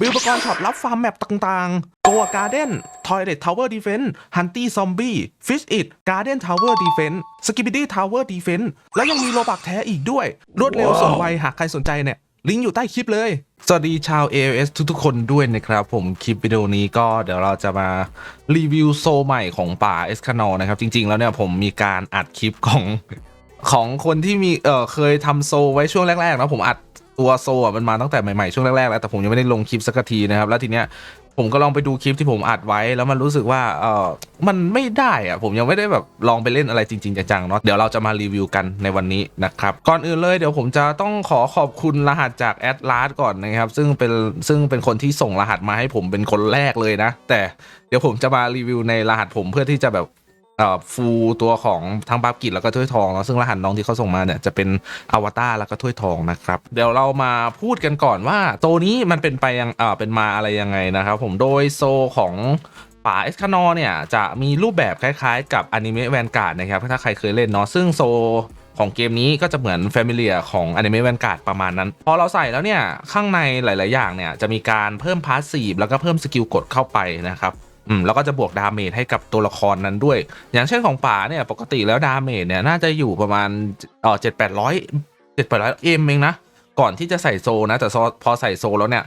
มีอุปกรณ์ช็อปรับฟาร์มแมปต่างๆ ตัวการ์เด้นทอยเลตทาวเวอร์ดีเฟนส์ฮันตี้ซอมบี้ฟิชอิดการ์เด้นทาวเวอร์ดีเฟนส์สกิบิดี้ทาวเวอร์ดีเฟนส์แล้วยังมีโลบักแท้อีกด้วย รวดเร็วสมวัยหากใครสนใจเนี่ย ลิงก์อยู่ใต้คลิปเลย สวัสดีชาว AOS ทุกๆ คนด้วยนะครับ ผมคลิปวิดีโอนี้ก็เดี๋ยวเราจะมารีวิวโซใหม่ของป่าเอสคานอนะครับ จริง ๆ แล้วเนี่ยผมมีการอัดคลิปของของคนที่มีเออเคยทำโซไว้ช่วงแรกๆนะผมอัด ตัวโซอะมันมาตั้งแต่ใหม่ ๆ ช่วงแรก ๆ แล้วแต่ผมยังไม่ได้ลงคลิปสักทีนะครับ แล้วทีเนี้ยผมก็ลองไปดูคลิปที่ผมอัดไว้ แล้วมันรู้สึกว่าเออมันไม่ได้อะผมยังไม่ได้แบบลองไปเล่นอะไรจริง ๆจังๆเนาะเดี๋ยวเราจะมารีวิวกันในวันนี้นะครับ ก่อนอื่นเลยเดี๋ยวผมจะต้องขอขอบคุณรหัสจากแอดลาสก่อนนะครับ ซึ่งเป็นซึ่งเป็นคนที่ส่งรหัสมาให้ผมเป็นคนแรกเลยนะ แต่เดี๋ยวผมจะมารีวิวในรหัสผมเพื่อที่จะแบบ เอ่อฟูตัวของทั้งบัฟกิจแล้วก็ถ้วยทองแล้วซึ่งรหัสน้องที่เขาส่งมาเนี่ยจะเป็นอวตารแล้วก็ถ้วยทองนะครับเดี๋ยวเรามาพูดกันก่อนว่าโซนี้มันเป็นไปยังเอ่อเป็นมาอะไรยังไงนะครับผมโดยโซของป่าเอสคานอเนี่ยจะมีรูปแบบคล้ายๆ กับอนิเมะแวนการ์ดนะครับถ้าใครเคยเล่นเนาะซึ่งโซของเกมนี้ก็จะเหมือนแฟมิเลียของอนิเมะแวนการ์ดประมาณนั้น พอเราใส่แล้วเนี่ย ข้างในหลาย ๆ อย่างเนี่ย จะมีการเพิ่มพาสซีฟแล้วก็เพิ่มสกิลกดเข้าไปนะครับ อืมแล้วก็จะบวกดาเมจให้กับตัวละครนั้นด้วย อย่างเช่นของป่าเนี่ยปกติแล้วดาเมจเนี่ยน่าจะอยู่ประมาณเออเจ็ดแปดร้อยเจ็ดแปดร้อยเอ็มเองนะ ก่อนที่จะใส่โซนะ แต่พอใส่โซแล้วเนี่ย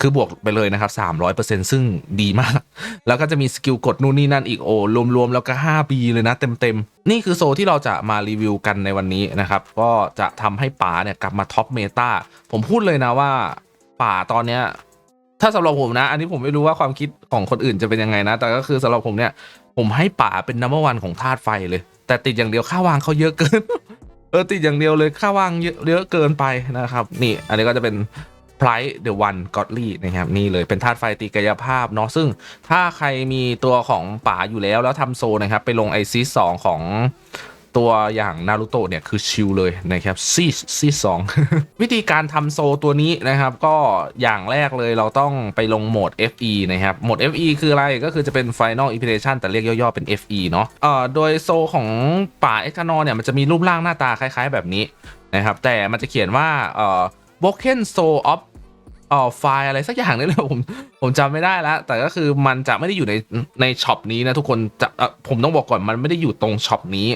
คือบวกไปเลยนะครับ300%ซึ่งดีมาก แล้วก็จะมีสกิลกดนู่นนี่นั่นอีกโอ้รวมๆ แล้วก็5ปีเลยนะ เต็มๆ นี่คือโซที่เราจะมารีวิวกันในวันนี้นะครับ ก็จะทำให้ป่าเนี่ยกลับมาท็อปเมตาผมพูดเลยนะว่าป่าตอนเนี้ย ถ้าสำหรับผมนะ อันนี้ผมไม่รู้ว่าความคิดของคนอื่นจะเป็นยังไงนะ แต่ก็คือสำหรับผมเนี่ย ผมให้ป่าเป็นนัมเบอร์วันของธาตุไฟเลย แต่ติดอย่างเดียวค่าวางเขาเยอะเกิน เออติดอย่างเดียวเลยค่าวางเยอะเยอะเกินไปนะครับ นี่ อันนี้ก็จะเป็นไพรเดอะวันกอดลี่นะครับนี่เลยเป็นธาตุไฟตีกายภาพเนาะซึ่งถ้าใครมีตัวของป่าอยู่แล้วแล้วทำโซนะครับ ไปลงไอซีสองของ ตัวอย่างนารูโตะเนี่ยคือชิลเลยนะครับซีซีสองวิธีการทำโซตัวนี้นะครับ ก็อย่างแรกเลยเราต้องไปลงโหมด FE นะครับโหมด FE คืออะไรก็คือจะเป็น Final Iteration แต่เรียกย่อๆเป็น FE เนาะเอ่อโดยโซของป่าเอ็กคานอเนี่ยมันจะมีรูปร่างหน้าตาคล้ายๆแบบนี้นะครับแต่มันจะเขียนว่าเอ่อ Broken Soul of เอ่อไฟล์อะไรสักอย่างนี่แหละผมผมจำไม่ได้แล้ว แต่ก็คือมันจะไม่ได้อยู่ในในช็อปนี้นะทุกคนจะเออผมต้องบอกก่อนมันไม่ได้อยู่ตรงช็อปนี้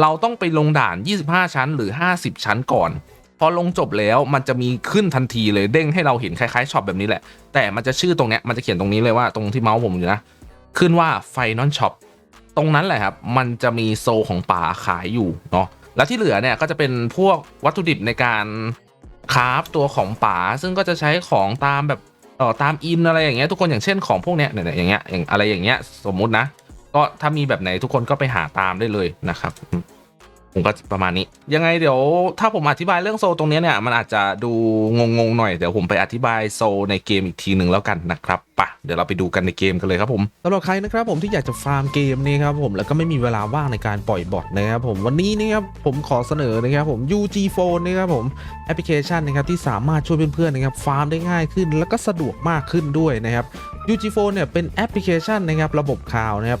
เราต้องไปลงด่าน 25 ชั้นหรือ 50 ชั้นก่อนพอลงจบแล้วมันจะมีขึ้นทันทีเลยเด้งให้เราเห็นคล้ายๆช็อปแบบนี้แหละ แต่มันจะชื่อตรงเนี้ยมันจะเขียนตรงนี้เลยว่าตรงที่เมาส์ผมอยู่นะ ขึ้นว่าไฟนอลช็อปตรงนั้นแหละครับ มันจะมีโซของป่าขายอยู่เนาะแล้วที่เหลือเนี่ยก็จะเป็นพวกวัตถุดิบในการ คราฟตัวของป่าซึ่งก็จะใช้ของตามแบบเออตามอินอะไรอย่างเงี้ยทุกคนอย่างเช่นของพวกเนี้ยเนี่ยอย่างเงี้ยอย่างอะไรอย่างเงี้ยสมมุตินะ ก็ถ้ามีแบบไหนทุกคนก็ไปหาตามได้เลยนะครับ ผมก็ประมาณนี้ ยังไงเดี๋ยวถ้าผมอธิบายเรื่องโซลตรงเนี้ยเนี่ย มันอาจจะดูงงๆหน่อย เดี๋ยวผมไปอธิบายโซลในเกมอีกทีหนึ่งแล้วกันนะครับปะเดี๋ยวเราไปดูกันในเกมกันเลยครับผมสำหรับใครนะครับผมที่อยากจะฟาร์มเกมนี่ครับผมแล้วก็ไม่มีเวลาว่างในการปล่อยบอทนะครับผมวันนี้นะครับผมขอเสนอนะครับผม UG Phone นะครับผมแอปพลิเคชันนะครับที่สามารถช่วยเพื่อนๆนะครับฟาร์มได้ง่ายขึ้น แล้วก็สะดวกมากขึ้นด้วยนะครับ UG Phone เนี่ยเป็นแอปพลิเคชันนะครับระบบข่าวนะครับ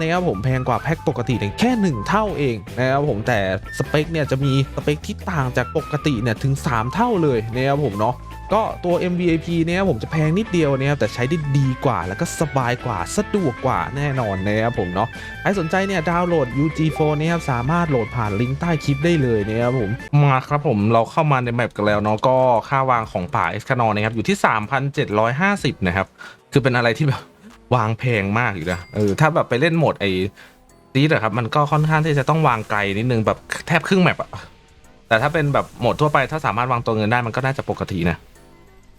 นะครับผมแพงกว่าแพ็กปกติเนี่ยแค่ 1 เท่าเองนะครับผมแต่สเปคเนี่ยจะมีสเปคที่ต่างจากปกติเนี่ยถึง 3 เท่าเลยนะครับผมเนาะก็ตัว MVP เนี่ยผมจะแพงนิดเดียวนะครับแต่ใช้ได้ดีกว่าแล้วก็สบายกว่าสะดวกกว่าแน่นอนนะครับผมเนาะใครสนใจเนี่ยดาวน์โหลด UG Phone นะครับสามารถโหลดผ่านลิงก์ใต้คลิปได้เลยนะครับผมมาครับผมเราเข้ามาในแมปกันแล้วเนาะก็ค่าวางของป่าเอ็กคานอนะครับอยู่ที่ 3,750 นะครับ คือเป็นอะไรที่แบบ วางแพงมากอยู่นะเออถ้าแบบไปเล่นโหมดไอซีดอะครับมันก็ค่อนข้างที่จะต้องวางไกลนิดนึงแบบแทบครึ่งแมปอะแต่ถ้าเป็นแบบโหมดทั่วไปถ้าสามารถวางตัวเงินได้มันก็น่าจะปกตินะ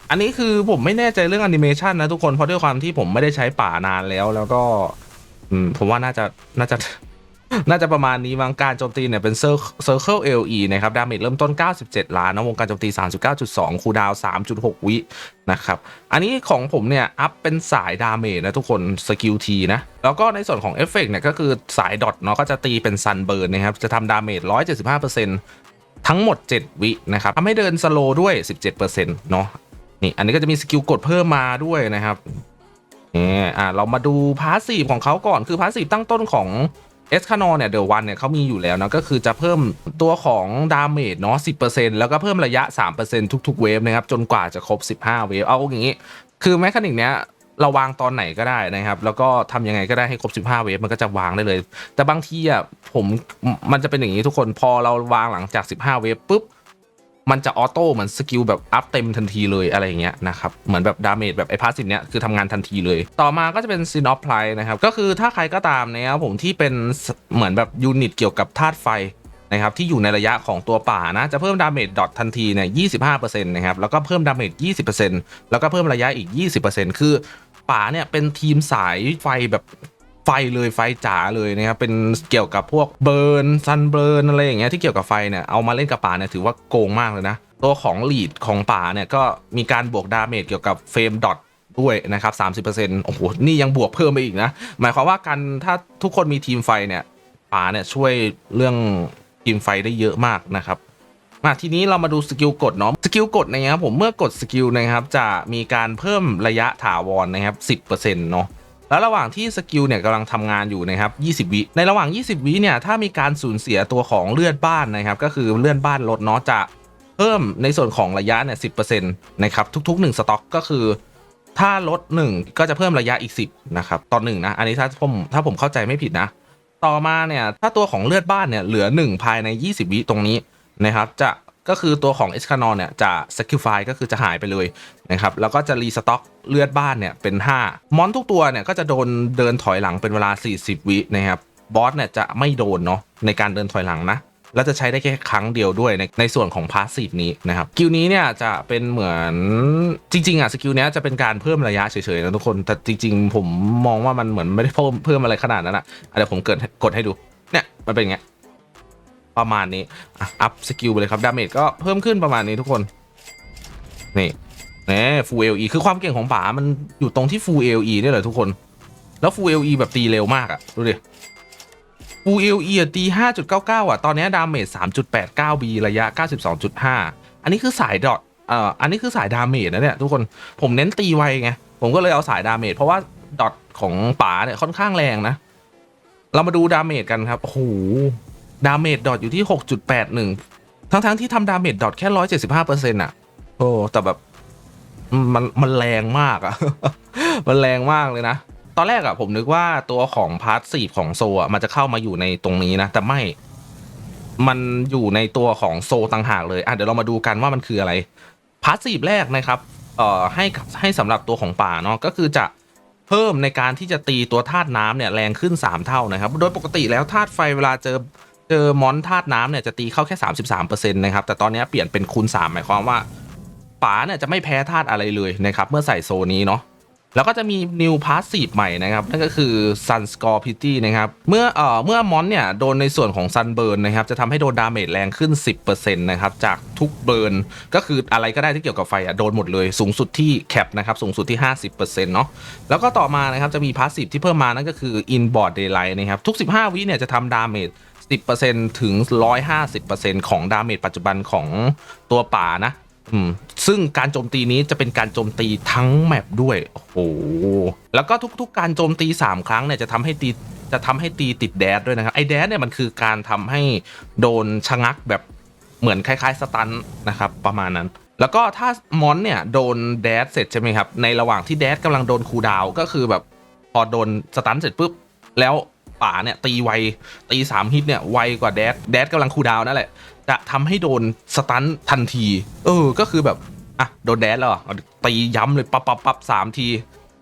อันนี้คือผมไม่แน่ใจเรื่องแอนิเมชันนะทุกคนเพราะด้วยความที่ผมไม่ได้ใช้ป่านานแล้ว แล้วก็ อืมผมว่าน่าจะน่าจะ น่าจะประมาณนี้มั้งการโจมตีเนี่ยเป็น Circle LE นะครับ ดาเมจเริ่มต้น 97 ล้านนะวงการโจมตี 39.2 คูดาว 3.6 วินะครับ อันนี้ของผมเนี่ย อัพเป็นสายดาเมจนะทุกคนสกิลทีนะ แล้วก็ในส่วนของเอฟเฟกเนี่ยก็คือสายดอทเนาะก็จะตีเป็นซันเบิร์นนะครับ จะทำดาเมจ 175%ทั้งหมด 7 วินะครับทำให้เดินสโลด้วย 17%เนาะนี่อันนี้ก็จะมีสกิลกดเพิ่มมาด้วยนะครับนี่อ่าเรามาดูพาสซีฟของเขาก่อนคือพาสซีฟตั้งต้นของ เอสคานอเนี่ยเดอะวันเนี่ยเขามีอยู่แล้วนะก็คือจะเพิ่มตัวของดาเมจเนาะ10%แล้วก็เพิ่มระยะ 3%ทุกๆเวฟนะครับจนกว่าจะครบ 15 เวฟเอาอย่างนี้ คือแมคานิกเนี้ยเราวางตอนไหนก็ได้นะครับ แล้วก็ทำยังไงก็ได้ให้ครบ 15 เวฟมันก็จะวางได้เลย แต่บางทีอะผมมันจะเป็นอย่างนี้ทุกคนพอเราวางหลังจาก 15 เวฟปุ๊บ มันจะออโต้เหมือนสกิลแบบอัพเต็มทันทีเลยอะไรอย่างเงี้ยนะครับเหมือนแบบดาเมจแบบไอ้พาสซีฟเนี้ยคือทำงานทันทีเลย ต่อมาก็จะเป็นซีนอฟไพลนะครับก็คือถ้าใครก็ตามนะครับผมที่เป็นเหมือนแบบยูนิตเกี่ยวกับธาตุไฟนะครับที่อยู่ในระยะของตัวป่านะจะเพิ่มดาเมจดอททันทีเนี่ย25%นะครับแล้วก็เพิ่มดาเมจ20%แล้วก็เพิ่มระยะอีก 20%คือป่าเนี่ยเป็นทีมสายไฟแบบ ฟเลยไฟจ๋าเลยนะครับเป็นเกี่ยวกับพวกเบิร์นซันเบิร์นอะไรอย่างเงี้ยที่เกี่ยวกับไฟเนี่ยเอามาเล่นกับป่าเนี่ยถือว่าโกงมากเลยนะ ตัวของลีดของป่าเนี่ยก็มีการบวกดาเมจเกี่ยวกับเฟรมดอทด้วยนะครับ30%โอ้โหนี่ยังบวกเพิ่มไปอีกนะ หมายความว่าการถ้าทุกคนมีทีมไฟเนี่ยป่าเนี่ยช่วยเรื่องทีมไฟได้เยอะมากนะครับมาทีนี้เรามาดูสกิลกดเนาะสกิลกดนะครับผมเมื่อกดสกิลนะครับจะมีการเพิ่มระยะถาวรนะครับ10%เนาะ แล้วระหว่างที่สกิลเนี่ยกำลังทำงานอยู่นะครับ 20 วิ ในระหว่าง 20 วิเนี่ยถ้ามีการสูญเสียตัวของเลือดบ้านนะครับ ก็คือเลือดบ้านลดเนาะจะเพิ่มในส่วนของระยะเนี่ย10%นะครับทุกๆ 1 สต็อกก็คือ ถ้าลด 1 ก็จะเพิ่มระยะอีก 10นะครับต่อ1นะอันนี้ถ้าผมถ้าผมเข้าใจไม่ผิดนะ ต่อมาเนี่ยถ้าตัวของเลือดบ้านเนี่ยเหลือ 1 ภายใน 20 วิตรงนี้นะครับจะ ก็คือตัวของเอสคานอนเนี่ยจะ sacrifice ก็คือจะหายไปเลยนะครับแล้วก็จะรีสต็อกเลือดบ้านเนี่ยเป็น 5 มอนทุกตัวเนี่ยก็จะโดนเดินถอยหลังเป็นเวลา 40 วินะครับบอสเนี่ยจะไม่โดนเนาะในการเดินถอยหลังนะแล้วจะใช้ได้แค่ครั้งเดียวด้วยในในส่วนของพาสซีฟนี้นะครับสกิลนี้เนี่ยจะเป็นเหมือนจริงๆอะสกิลเนี้ยจะเป็นการเพิ่มระยะเฉยๆนะทุกคนแต่จริง ๆ ผมมองว่ามันเหมือนไม่ได้เพิ่มเพิ่มอะไรขนาดนั้นอะอะเดี๋ยวผมเกิดกดให้ดูเนี่ยมันเป็นอย่างเงี้ย ประมาณนี้อัพสกิลไปเลยครับดาเมจก็เพิ่มขึ้นประมาณนี้ทุกคน นี่นี่ฟูเอลีคือความเก่งของป๋ามันอยู่ตรงที่ฟูเอลีนี่แหละทุกคน แล้วฟูเอลีแบบตีเร็วมากอะดูดิฟูเอลีตี5.99อะตอนนี้ดาเมจ3.89บีระยะ92.5อันนี้คือสายดอทเอ่ออันนี้คือสายดาเมจนะเนี่ยทุกคนผมเน้นตีไวไงผมก็เลยเอาสายดาเมจเพราะว่าดอทของป๋าเนี่ยค่อนข้างแรงนะ เรามาดูดาเมจกันครับโอ้โห ดาเมจดอทอยู่ที่ 6.81 ทั้งๆที่ทำดาเมจดอทแค่ 175%อะ โอ้ แต่แบบ มันมันแรงมากอะ มันแรงมากเลยนะ ตอนแรกอะ ผมนึกว่าตัวของพาร์ทซีของโซอะมันจะเข้ามาอยู่ในตรงนี้นะ แต่ไม่ มันอยู่ในตัวของโซต่างหากเลยอะเดี๋ยวเรามาดูกันว่ามันคืออะไร พาร์ทซีแรกนะครับเอ่อให้ให้สำหรับตัวของป่าเนาะก็คือจะเพิ่มในการที่จะตีตัวธาตุน้ำเนี่ยแรงขึ้น 3 เท่านะครับ โดยปกติแล้วธาตุไฟเวลาเจอ เจอมอนธาตุน้ำเนี่ยจะตีเข้าแค่ 33%นะครับ แต่ตอนนี้เปลี่ยนเป็นคูณ 3 หมายความว่าป๋าเนี่ยจะไม่แพ้ธาตุอะไรเลยนะครับ เมื่อใส่โซนี้เนาะแล้วก็จะมี new passive ใหม่นะครับ นั่นก็คือ sun score pity นะครับ เมื่อเอ่อเมื่อมอนเนี่ย โดนในส่วนของ sun burn นะครับ จะทำให้โดนดาเมจแรงขึ้น 10%นะครับ จากทุกเบิร์น ก็คืออะไรก็ได้ที่เกี่ยวกับไฟอะ โดนหมดเลย สูงสุดที่แคปนะครับ สูงสุดที่ 50%เนาะแล้วก็ต่อมานะครับ จะมี passive ที่เพิ่มมานั่นก็คือ inboard daylight นะครับ ทุก 15 วิเนี่ยจะทำดาเมจ 10%ถึง 150%ของดาเมจปัจจุบันของตัวป่านะซึ่งการโจมตีนี้จะเป็นการโจมตีทั้งแมปด้วย โอ้โห แล้วก็ทุกๆ การโจมตี 3 ครั้งเนี่ยจะทำให้ตีจะทำให้ตีติดแดดด้วยนะครับ ไอแดดเนี่ยมันคือการทำให้โดนชะงักแบบเหมือนคล้ายๆ สตันนะครับประมาณนั้น แล้วก็ถ้ามอนเนี่ยโดนแดดเสร็จใช่ไหมครับ ในระหว่างที่แดดกำลังโดนคูดาวก็คือแบบพอโดนสตันเสร็จปุ๊บแล้ว ป่าเนี่ยตีไวตีสามฮิตเนี่ยไวกว่าแดดแดดกำลังคูดาวนั่นแหละ จะทำให้โดนสตันทันที เออ ก็คือแบบ อะ โดนแดดแล้วอะตีย้ำเลยปั๊บปั๊บปั๊บสามที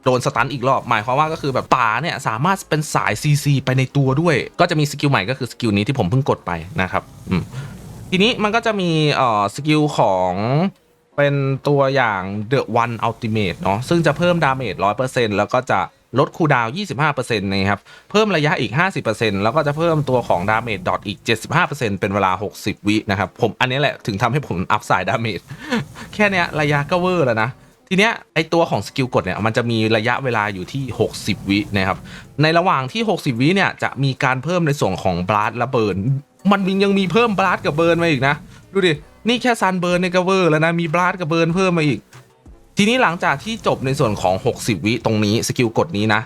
โดนสตันอีกรอบหมายความว่าก็คือแบบป่าเนี่ยสามารถเป็นสาย CC ไปในตัวด้วย ก็จะมีสกิลใหม่ก็คือสกิลนี้ที่ผมเพิ่งกดไปนะครับอืมทีนี้มันก็จะมีเอ่อสกิลของเป็นตัวอย่าง The One Ultimate เนาะซึ่งจะเพิ่มดาเมจ100%แล้วก็จะ ลดคูดาว25%นะครับ เพิ่มระยะอีก 50%แล้วก็จะเพิ่มตัวของดาเมจดอทอีก 75%เป็นเวลา 60 วินะครับ ผมอันนี้แหละถึงทำให้ผมอัพไซด์ดาเมจแค่เนี้ยระยะก็เวอร์แล้วนะ ทีเนี้ยไอตัวของสกิลกดเนี่ย มันจะมีระยะเวลาอยู่ที่ 60 วินะครับ ในระหว่างที่ 60 วิเนี่ย จะมีการเพิ่มในส่วนของบลัดและเบิร์นมันยังมีเพิ่มบลัดกับเบิร์นมาอีกนะ ดูดิ นี่แค่ซันเบิร์นในก็เวอร์แล้วนะ มีบลัดกับเบิร์นเพิ่มมาอีก ทีนี้หลังจากที่จบในส่วนของ 60 วิตรงนี้สกิลกดนี้นะ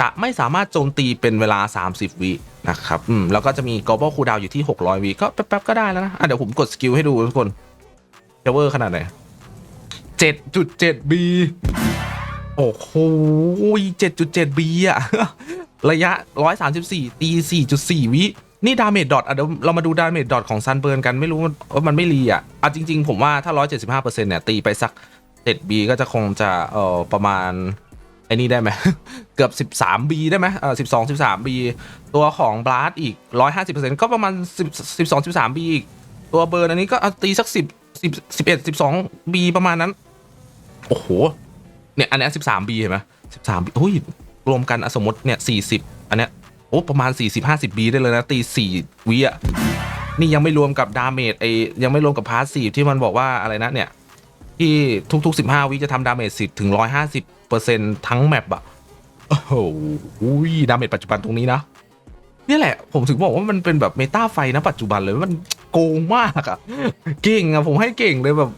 จะไม่สามารถโจมตีเป็นเวลา 30 วินะครับอืมแล้วก็จะมี global cooldown อยู่ที่ 600 วิก็แป๊บๆก็ได้แล้วนะอะเดี๋ยวผมกดสกิลให้ดูทุกคนจะเวอร์ขนาดไหน 7.7B โอ้โห 7.7B อะระยะ 134 ตี 4.4 วิ นี่ดาเมจดอทเดี๋ยวเรามาดูดาเมจดอทของซันเบิร์นกันไม่รู้ว่าว่ามันไม่รีอะอะจริง ๆ ผมว่าถ้า 175%เนี่ย ตีไปสัก 7B ก็จะคงจะเอ่อประมาณไอ้นี่ได้ไหม เกือบ 13B ได้ไหมเออ12 13B ตัวของบลัดอีก 150%ก็ประมาณ10 12 13B อีก ตัวเบิร์นอันนี้ก็เอาตีสัก 10 10 11 12B ประมาณนั้น โอ้โห เนี่ย อันนี้ 13B เห็นไหม 13B โอ้ย รวมกันสมมติเนี่ย 40 อันเนี้ยโอ้ ประมาณ 40 50B ได้เลยนะ ตี 4วิอะ นี่ยังไม่รวมกับดาเมจไอยังไม่รวมกับพาสซีฟที่มันบอกว่าอะไรนะเนี่ย ที่ทุก ๆ 15 วิจะทำดาเมจ10 ถึง 150%ทั้งแมปอะโอ้โหดาเมจปัจจุบันตรงนี้นะนี่แหละ ผมถึงบอกว่ามันเป็นแบบเมตาไฟนะปัจจุบันเลยมันโกงมากอะเก่งอะผมให้เก่งเลยแบบ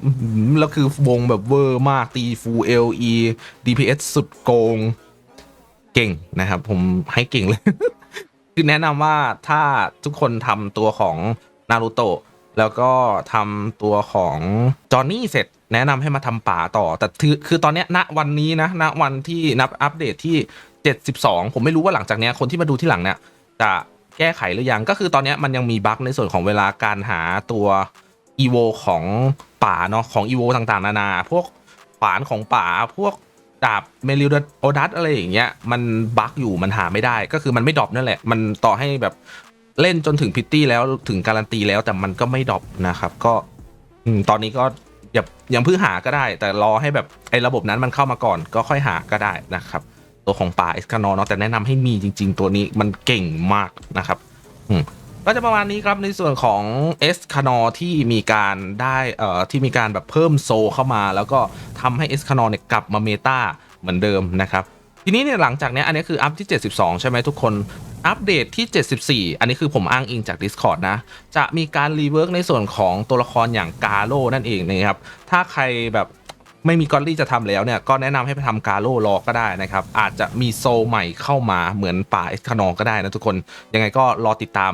แล้วคือวงแบบเวอร์มากตีฟูเอลี DPS สุดโกง เก่งนะครับ ผมให้เก่งเลย คือแนะนำว่าถ้าทุกคนทำตัวของนารูโตะ แล้วก็ทำตัวของจอห์นนี่เสร็จแนะนำให้มาทำป่าต่อ แต่คือคือตอนนี้ณวันนี้นะณวันที่นับอัปเดตที่ 72 ผมไม่รู้ว่าหลังจากนี้คนที่มาดูที่หลังเนี่ยจะแก้ไขหรือยังก็คือตอนนี้มันยังมีบั๊กในส่วนของเวลาการหาตัวอีโวของป่าเนาะของอีโวต่างๆ นานา พวกขวานของป่าพวกดาบเมลิวโอดัสอะไรอย่างเงี้ยมันบั๊กอยู่มันหาไม่ได้ก็คือมันไม่ดรอปนั่นแหละ มันต่อให้แบบ เล่นจนถึงพิตตี้แล้วถึงการันตีแล้วแต่มันก็ไม่ดรอปนะครับ ก็ตอนนี้ก็อย่ายังเพิ่งหาก็ได้ แต่รอให้แบบไอ้ระบบนั้นมันเข้ามาก่อน ก็ค่อยหาก็ได้นะครับ ตัวของป่าเอสคานอเนาะแต่แนะนำให้มีจริง ๆ ตัวนี้มันเก่งมากนะครับอืมก็จะประมาณนี้ครับในส่วนของเอสคานอที่มีการได้เอ่อที่มีการแบบเพิ่มโซเข้ามา แล้วก็ทำให้เอสคานอเนี่ยกลับมาเมตาเหมือนเดิมนะครับ ทีนี้เนี่ยหลังจากเนี้ยอันนี้คืออัพที่ 72 ใช่ไหมทุกคนอัปเดตที่ 74 อันนี้คือผมอ้างอิงจาก Discord นะ จะมีการรีเวิร์กในส่วนของตัวละครอย่างกาโ o นั่นเองนะครับ ถ้าใครแบบไม่มีกอลลี่จะทำแล้วเนี่ย ก็แนะนำให้ไปทำกาโ o รอก็ได้นะครับ อาจจะมีโซใหม่เข้ามาเหมือนป่าเอสคานองก็ได้นะทุกคน ยังไงก็รอติดตาม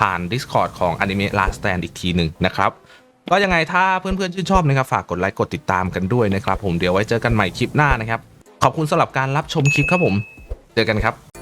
ผ่าน Discord ของ Anime Last Stand อีกทีหนึ่งนะครับ ก็ยังไงถ้าเพื่อนๆชื่นชอบนะครับฝากกดไลค์กดติดตามกันด้วยนะครับ ผมเดี๋ยวไว้เจอกันใหม่คลิปหน้านะครับ ขอบคุณสำหรับการรับชมคลิปครับผม เจอกันครับ